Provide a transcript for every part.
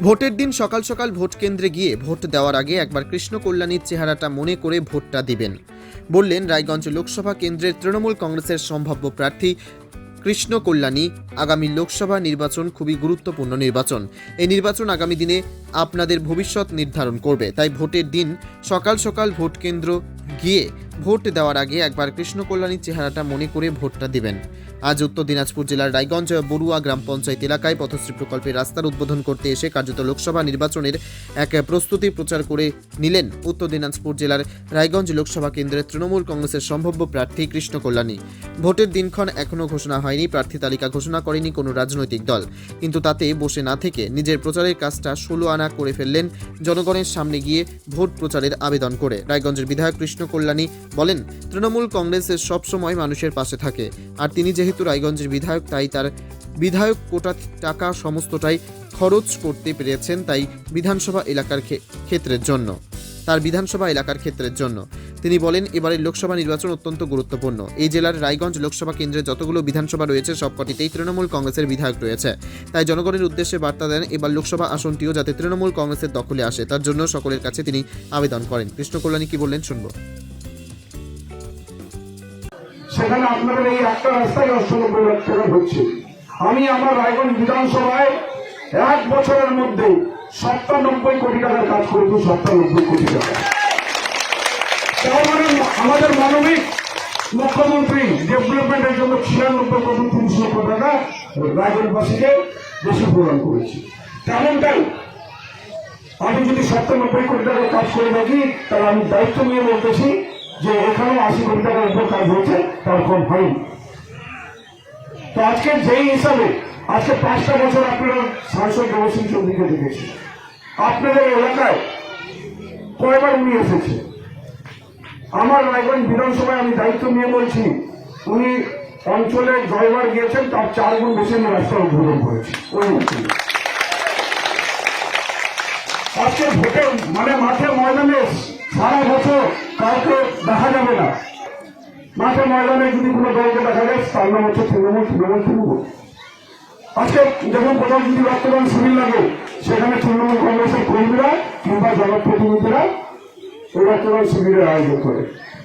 ভোটের দিন সকাল সকাল ভোট কেন্দ্রে গিয়ে ভোট দেওয়ার আগে একবার কৃষ্ণ কল্যাণীর চেহারাটা মনে করে ভোটটা দিবেন। বললেন, রায়গঞ্জ লোকসভা কেন্দ্রের তৃণমূল কংগ্রেসের সম্ভাব্য প্রার্থী কৃষ্ণ কল্যাণী। আগামী লোকসভা নির্বাচন খুবই গুরুত্বপূর্ণ নির্বাচন। এই নির্বাচন আগামী দিনে আপনাদের ভবিষ্যৎ নির্ধারণ করবে। তাই ভোটের দিন সকাল সকাল ভোট কেন্দ্র গিয়ে ভোট দেওয়ার আগে একবার কৃষ্ণ কল্যাণীর চেহারাটা মনে করে ভোটটা দিবেন। আজ উত্তর দিনাজপুর জেলার রায়গঞ্জ বড়ুয়া গ্রাম পঞ্চায়েত এলাকায় পথশ্রী প্রকল্পের রাস্তার উদ্বোধন করতে এসে কার্যত লোকসভা নির্বাচনের এক প্রস্তুতি প্রচার করে নিলেন উত্তর দিনাজপুর জেলার রায়গঞ্জ লোকসভা কেন্দ্রের তৃণমূল কংগ্রেসের সম্ভাব্য প্রার্থী কৃষ্ণ কল্যাণী। ভোটের দিনক্ষণ এখনও ঘোষণা হয়নি, প্রার্থী তালিকা ঘোষণা করেনি কোনো রাজনৈতিক দল। কিন্তু তাতে বসে না থেকে নিজের প্রচারের কাজটা ষোলো আনা করে ফেললেন জনগণের সামনে গিয়ে ভোট প্রচারের আবেদন করে। রায়গঞ্জের বিধায়ক কৃষ্ণ কল্যাণী বলেন, তৃণমূল কংগ্রেসের সবসময় মানুষের পাশে থাকে, আর তিনি যেহেতু রায়গঞ্জের বিধায়ক, তাই তার বিধায়ক কোটা টাকা সমস্তটাই খরচ করতে পেরেছেন তাই বিধানসভা এলাকার ক্ষেত্রের জন্য। তার বিধানসভা এলাকার ক্ষেত্রের জন্য। তিনি বলেন, এবারের লোকসভা নির্বাচন অত্যন্ত গুরুত্বপূর্ণ। এই জেলার রায়গঞ্জ লোকসভা কেন্দ্রে যতগুলো বিধানসভা রয়েছে, সবকটিতেই তৃণমূল কংগ্রেসের বিধায়ক রয়েছে। তাই জনগণের উদ্দেশ্যে বার্তা দেন, এবার লোকসভা আসনটিও যাতে তৃণমূল কংগ্রেসের দখলে আসে, তার জন্য সকলের কাছে তিনি আবেদন করেন। কৃষ্ণ কল্যাণী কি বললেন, শুনব। সেখানে আপনাদের এই একটা রাস্তায় অষ্টনব্বই লাখ টাকা হচ্ছে আমি আমার রায়গঞ্জ বিধানসভায় এক বছরের মধ্যে সপ্তানব্বই কোটি টাকার কাজ করেছি সপ্তানব্বই কোটি টাকা। তার আমাদের মানবিক মুখ্যমন্ত্রী ডেভেলপমেন্টের জন্য ছিয়ানব্বই কোটি তিরিশ লক্ষ টাকা রায়গঞ্জবাসীকে বেশি প্রদান করেছি। তেমনটাই, আমি যদি সপ্তানব্বই কোটি টাকার কাজ করে থাকি, তাহলে আমি দায়িত্ব নিয়ে বলতেছি যে এখানেও আশি কোটি টাকার উপর কাজ হয়েছে তার কম হয়নি। তো আজকে যেই হিসাবে, আজকে পাঁচটা বছর আপনারা সাংসদ দেবসিং চৌধুরীকে দেখেছি আপনাদের এলাকায় কয়বার উনি এসেছে? আমার রায়গঞ্জ বিধানসভায় আমি দায়িত্ব নিয়ে বলছি, উনি অঞ্চলে জয়বার গিয়েছেন, তার চার গুণ বেশি আমি রাস্তা উদ্বোধন করেছি। ওই অঞ্চলে আজকে ভোটে মানে মাঠে ময়দানে সারা বছর কাউকে দেখা যাবে না। মাঠে ময়দানে যদি কোনো দলকে দেখা যায়, তার নাম হচ্ছে তৃণমূল তৃণমূল তৃণমূল। আজকে যেমন কোথাও যদি রক্তদান শিবির লাগে, সেখানে তৃণমূল কংগ্রেসের কর্মীরা কিংবা জনপ্রতিনিধিরা ওই রক্তদান শিবিরের আয়োজন করে।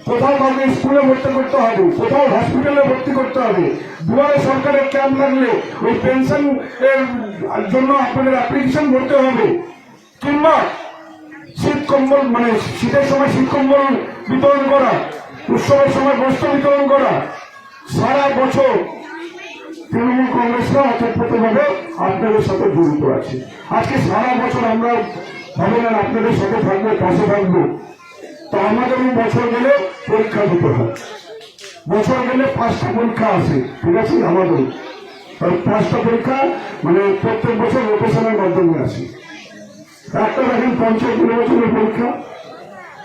কোথাও কাউকে স্কুলে ভর্তি করতে হবে, কোথাও হসপিটালে ভর্তি করতে হবে। দুয়ারে সরকারের ক্যাম্প লাগলে ওই পেনশন এর জন্য আপনাদের অ্যাপ্লিকেশন ভরতে হবে। কিংবা কম্বল মানে শীতের সময় শীত কম্বল বিতরণ করা, উৎসবের সময় বস্ত্র বিতরণ করা। সারা বছর তৃণমূল কংগ্রেসরা অতপ্রতভাবে আপনাদের সাথে জড়িত আছে। আজকে সারা বছর আমরা হবে না, আপনাদের সাথে থাকব, পাশে থাকব। তো আমাদের বছর গেলে পরীক্ষা দিতে হয় বছর গেলে পাঁচটা পরীক্ষা আসে ঠিক আছে, আমাদের। পাঁচটা পরীক্ষা মানে প্রত্যেক বছর লোকেশনের মাধ্যমে আসে একটা দেখেন পঞ্চায়েত নির্বাচনের পরীক্ষা।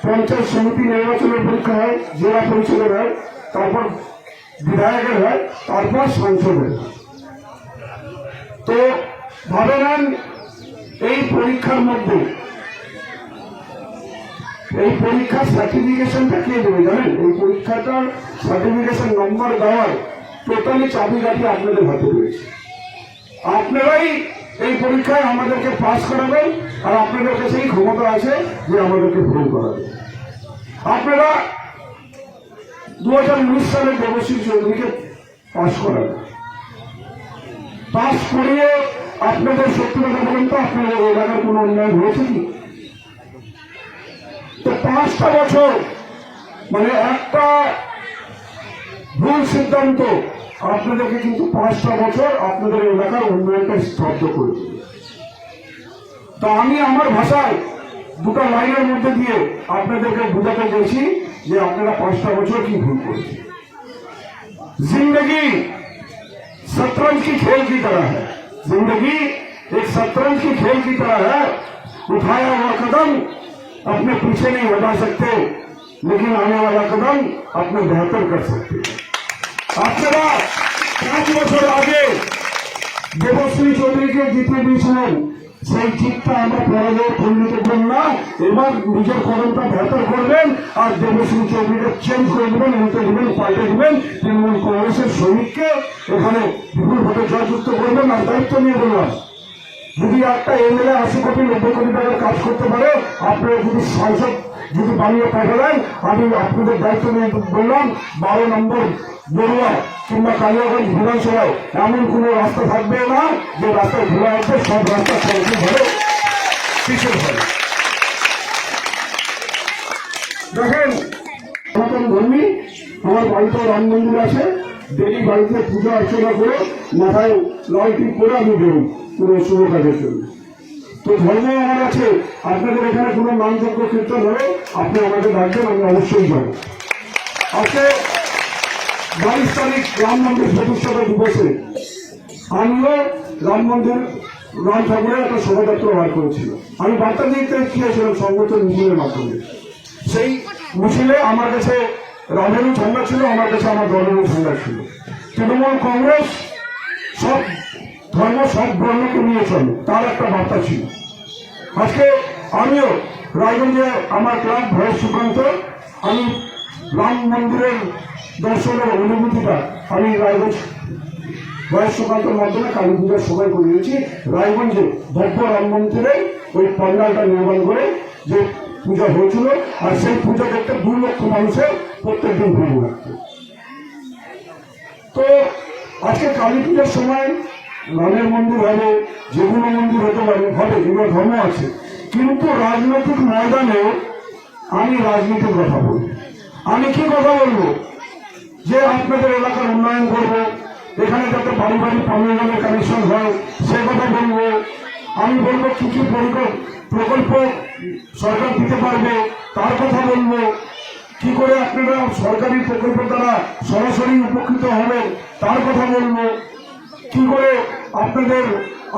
পঞ্চায়েত সমিতি নির্বাচনের পরীক্ষা হয়, জেলা পরিষদের হয়, তারপর বিধায়কের হয়, তারপর সংসদের। তো ভাবে নেন, এই পরীক্ষার মধ্যে, এই পরীক্ষার সার্টিফিকেশনটা কে দেবে জানেন? এই পরীক্ষাটার সার্টিফিকেশন নম্বর দেওয়ার টোটালি চাবিকাঠি আপনাদের হাতে রয়েছে। আপনারাই এই পরীক্ষায় আমাদেরকে পাস করাবেন আর আপনাদের কাছে এই ক্ষমতা আছে যে আমাদেরকে ভুল করাবে আপনারা দু হাজার উনিশ সালে দেবশ্রী চৌধুরীকে পাস করাবেন। পাস করিয়ে আপনাদের সত্যি কথা বলেন তো, আপনাদের এলাকার কোনো উন্নয়ন হয়েছে কি? তো পাঁচটা বছর মানে একটা ভুল সিদ্ধান্ত আপনাদেরকে কিন্তু পাঁচটা বছর আপনাদের এলাকার উন্নয়নটা স্তব্ধ করে দেবে তো আমি আমার ভাষায় দুটো লাইনের মধ্যে দিয়ে আপনাদেরকে বোঝাতে গেছি যে আপনারা পাঁচটা বছর কি ভুল করেছেন जिंदगी शतरंज की खेल की तरह है जिंदगी एक शतरंज की खेल की तरह है उठाया हुआ कदम अपने पीछे नहीं हटा सकते लेकिन आने वाला कदम अपने बेहतर कर सकते हैं আপনারা পাঁচ বছর আগে দেবশ্রী চৌধুরীকে জিতে দিয়েছিলেন, সেই জিতটা আমরা পরাজয় পরিণত এবার নিজের কদমটা বেহতর করবেন আর দেবশ্রী চৌধুরীকে চেঞ্জ করে দেবেন উল্টে দেবেন পাল্টে দেবেন তৃণমূল কংগ্রেসের সৈনিককে এখানে বিপুল ভোটে জয়যুক্ত করবেন, আর দায়িত্ব নিয়ে বললাম, যদি একটা এমএলএ আশি কোটি, নব্বই কোটি টাকার কাজ করতে পারে, আপনারা যদি সাংসদ যদি বানিয়ে পাঠালেন আমি আপনাদের দায়িত্ব নিয়ে বললাম, বারো নম্বর বড়ুয়া কিংবা কালিয়াগঞ্জ বিধানসভায় এমন কোনো রাস্তা থাকবে না, যে রাস্তায় ঘোরা আছে সব রাস্তা সরকারি হবে কিসের হবে দেখেন সনাতন ধর্মী, আমার বাড়িতে রাম মন্দির আছে ডেলি বাড়িতে পূজা অর্চনা করে মাথায় লাল টিপ করে আমি বেরোই পুরো শুভ কাজের জন্য তো ধর্ম আমার আছে আপনাদের এখানে কোনো নামযজ্ঞ কীর্তন হলে আপনি আমাকে ডাকবেন, আমি অবশ্যই যাব। আজকে বাইশ তারিখ রাম মন্দির প্রতিষ্ঠাতা দিবসে আমিও রাম মন্দির, রাম ঠাকুরের একটা শোভাযাত্রা বার করেছিল। আমি বার্তা দিতে গিয়েছিলাম সংগঠন মিছিলের মাধ্যমে। সেই মিছিলে আমার কাছে রামেরও ঠান্ডা ছিল, আমার কাছে আমার দলেরও ঠান্ডা ছিল। তৃণমূল কংগ্রেস সব ধর্ম সব বর্ণকে নিয়ে তার একটা বার্তা ছিল। আজকে আমিও রায়গঞ্জে আমার ক্লাব ভয়েস সুকান্ত, আমি রাম মন্দিরের দর্শনের অনুভূতিটা আমি রায়গঞ্জ বয়স সুকান্তর মাধ্যমে কালী পূজার সময় করিয়েছি। রায়গঞ্জে ভব্য রাম মন্দিরে ওই পণ্ডালটা নির্মাণ করে যে পূজা হয়েছিল, আর সেই পূজা দেখতে দু লক্ষ মানুষের প্রত্যেক দিন ভিড় তো আজকে কালী পূজার সময় রামের মন্দির হবে যেগুলো মন্দির হতে পারে, হবে, এগুলো ধর্ম আছে। কিন্তু রাজনৈতিক ময়দানে আমি রাজনীতির কথা বলি। আমি কি কথা বলব? যে আপনাদের এলাকার উন্নয়ন করব, এখানে যাতে বাড়ি বাড়ি পানীয় কানেকশন হয়, সে কথা বলব। আমি বলব কি কি পরিকল্প- প্রকল্প সরকার দিতে পারবে, তার কথা বলব। কি করে আপনারা সরকারি প্রকল্প দ্বারা সরাসরি উপকৃত হবেন, তার কথা বলব। কি করে আপনাদের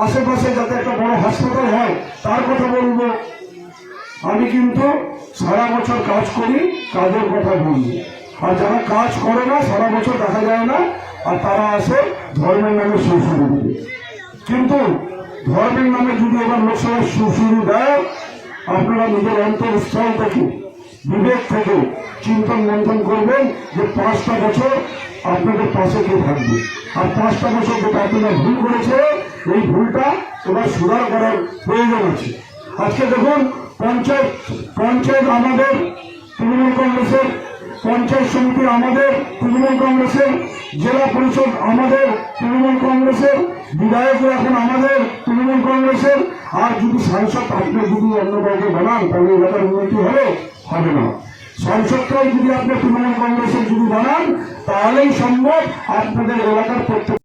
আশেপাশে যাতে একটা বড় হাসপাতাল হয়, তার কথা বলব। আমি কিন্তু সারা বছর কাজ করি, কাজের কথা বলি আর যারা কাজ করে না, সারা বছর দেখা যায় না, আর তারা আসে ধর্মের নামে সুশুরু কিন্তু ধর্মের নামে যদি এবার লোকসভার সুশুরু দেয়, আপনারা নিজের অন্তরস্থল থেকে, বিবেক থেকে চিন্তন মন্থন করবেন যে পাঁচটা বছর আপনাদের পাশে কে থাকবে। আর পাঁচটা বছর যেটা আপনারা ভুল করেছে এই ভুলটা এবার সুধার করার প্রয়োজন আছে। আজকে দেখুন, পঞ্চায়েত পঞ্চায়েত আমাদের তৃণমূল কংগ্রেসের, পঞ্চায়েত সমিতি আমাদের তৃণমূল কংগ্রেসের, জেলা পরিষদ আমাদের তৃণমূল কংগ্রেসের, বিধায়করা এখন আমাদের তৃণমূল কংগ্রেসের। আর যদি সাংসদ আপনি যদি অন্য কাউকে বানান, তাহলে এলাকার উন্নতি হবে হবে না। সংসদটাও যদি আপনি তৃণমূল কংগ্রেসের যদি বানান তাহলেই সম্ভব আপনাদের এলাকার প্রত্যেক